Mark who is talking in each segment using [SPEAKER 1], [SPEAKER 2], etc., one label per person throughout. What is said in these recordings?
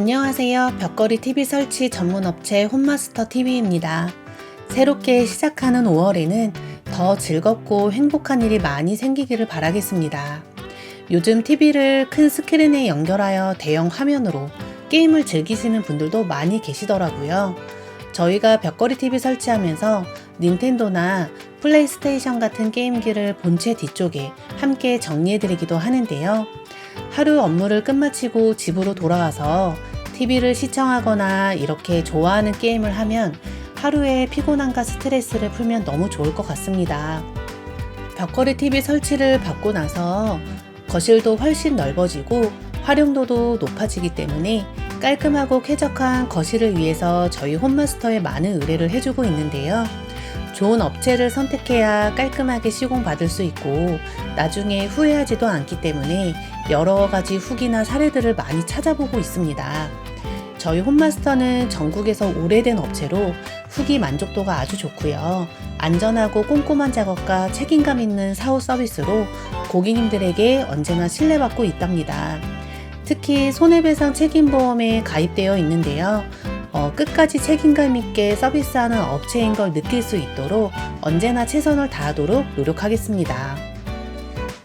[SPEAKER 1] 안녕하세요. 벽걸이 TV 설치 전문 업체 홈마스터 TV입니다. 새롭게 시작하는 5월에는 더 즐겁고 행복한 일이 많이 생기기를 바라겠습니다. 요즘 TV를 큰 스크린에 연결하여 대형 화면으로 게임을 즐기시는 분들도 많이 계시더라고요. 저희가 벽걸이 TV 설치하면서 닌텐도나 플레이스테이션 같은 게임기를 본체 뒤쪽에 함께 정리해드리기도 하는데요. 하루 업무를 끝마치고 집으로 돌아와서 TV를 시청하거나 이렇게 좋아하는 게임을 하면 하루의 피곤함과 스트레스를 풀면 너무 좋을 것 같습니다. 벽걸이 TV 설치를 받고 나서 거실도 훨씬 넓어지고 활용도도 높아지기 때문에 깔끔하고 쾌적한 거실을 위해서 저희 홈마스터에 많은 의뢰를 해주고 있는데요. 좋은 업체를 선택해야 깔끔하게 시공받을 수 있고 나중에 후회하지도 않기 때문에 여러 가지 후기나 사례들을 많이 찾아보고 있습니다. 저희 홈마스터는 전국에서 오래된 업체로 후기 만족도가 아주 좋고요. 안전하고 꼼꼼한 작업과 책임감 있는 사후 서비스로 고객님들에게 언제나 신뢰받고 있답니다. 특히 손해배상 책임보험에 가입되어 있는데요. 어, 끝까지 책임감 있게 서비스하는 업체인 걸 느낄 수 있도록 언제나 최선을 다하도록 노력하겠습니다.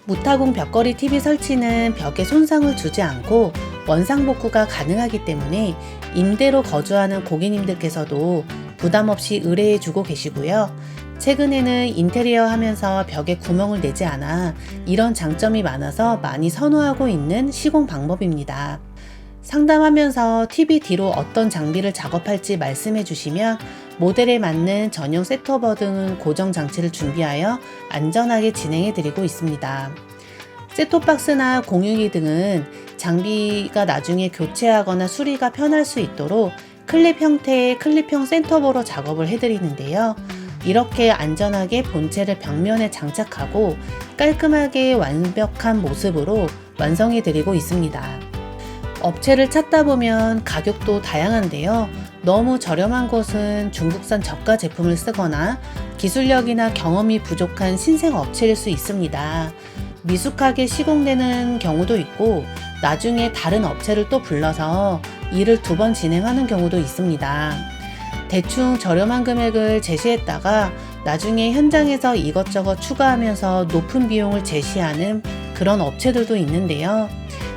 [SPEAKER 1] 무타공 벽걸이 TV 설치는 벽에 손상을 주지 않고 원상복구가 가능하기 때문에 임대로 거주하는 고객님들께서도 부담 없이 의뢰해 주고 계시고요. 최근에는 인테리어 하면서 벽에 구멍을 내지 않아 이런 장점이 많아서 많이 선호하고 있는 시공 방법입니다. 상담하면서 TV 뒤로 어떤 장비를 작업할지 말씀해 주시면 모델에 맞는 전용 셋터버 등 고정 장치를 준비하여 안전하게 진행해 드리고 있습니다. 셋톱박스나 공유기 등은 장비가 나중에 교체하거나 수리가 편할 수 있도록 클립 형태의 클립형 센터버로 작업을 해드리는데요. 이렇게 안전하게 본체를 벽면에 장착하고 깔끔하게 완벽한 모습으로 완성해 드리고 있습니다. 업체를 찾다 보면 가격도 다양한데요. 너무 저렴한 곳은 중국산 저가 제품을 쓰거나 기술력이나 경험이 부족한 신생 업체일 수 있습니다. 미숙하게 시공되는 경우도 있고 나중에 다른 업체를 또 불러서 일을 두 번 진행하는 경우도 있습니다. 대충 저렴한 금액을 제시했다가 나중에 현장에서 이것저것 추가하면서 높은 비용을 제시하는 그런 업체들도 있는데요.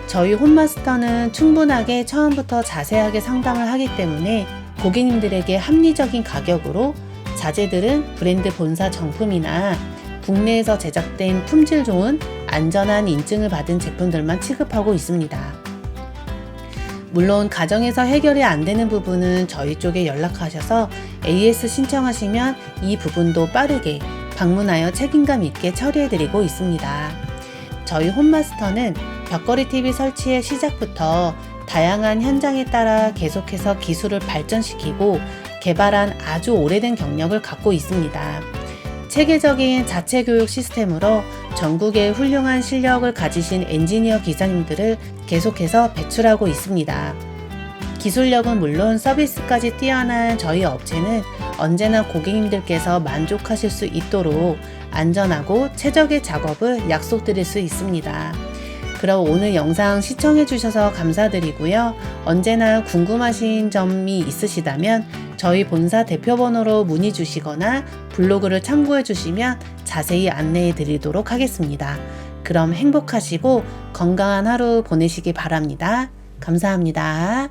[SPEAKER 1] 저희 홈마스터는 충분하게 처음부터 자세하게 상담을 하기 때문에 고객님들에게 합리적인 가격으로 자재들은 브랜드 본사 정품이나 국내에서 제작된 품질 좋은 안전한 인증을 받은 제품들만 취급하고 있습니다. 물론 가정에서 해결이 안 되는 부분은 저희 쪽에 연락하셔서 AS 신청하시면 이 부분도 빠르게 방문하여 책임감 있게 처리해드리고 있습니다. 저희 홈마스터는 벽걸이 TV 설치의 시작부터 다양한 현장에 따라 계속해서 기술을 발전시키고 개발한 아주 오래된 경력을 갖고 있습니다. 체계적인 자체 교육 시스템으로 전국의 훌륭한 실력을 가지신 엔지니어 기사님들을 계속해서 배출하고 있습니다. 기술력은 물론 서비스까지 뛰어난 저희 업체는 언제나 고객님들께서 만족하실 수 있도록 안전하고 최적의 작업을 약속드릴 수 있습니다. 그럼 오늘 영상 시청해 주셔서 감사드리고요. 언제나 궁금하신 점이 있으시다면 저희 본사 대표번호로 문의 주시거나 블로그를 참고해 주시면 자세히 안내해 드리도록 하겠습니다. 그럼 행복하시고 건강한 하루 보내시기 바랍니다. 감사합니다.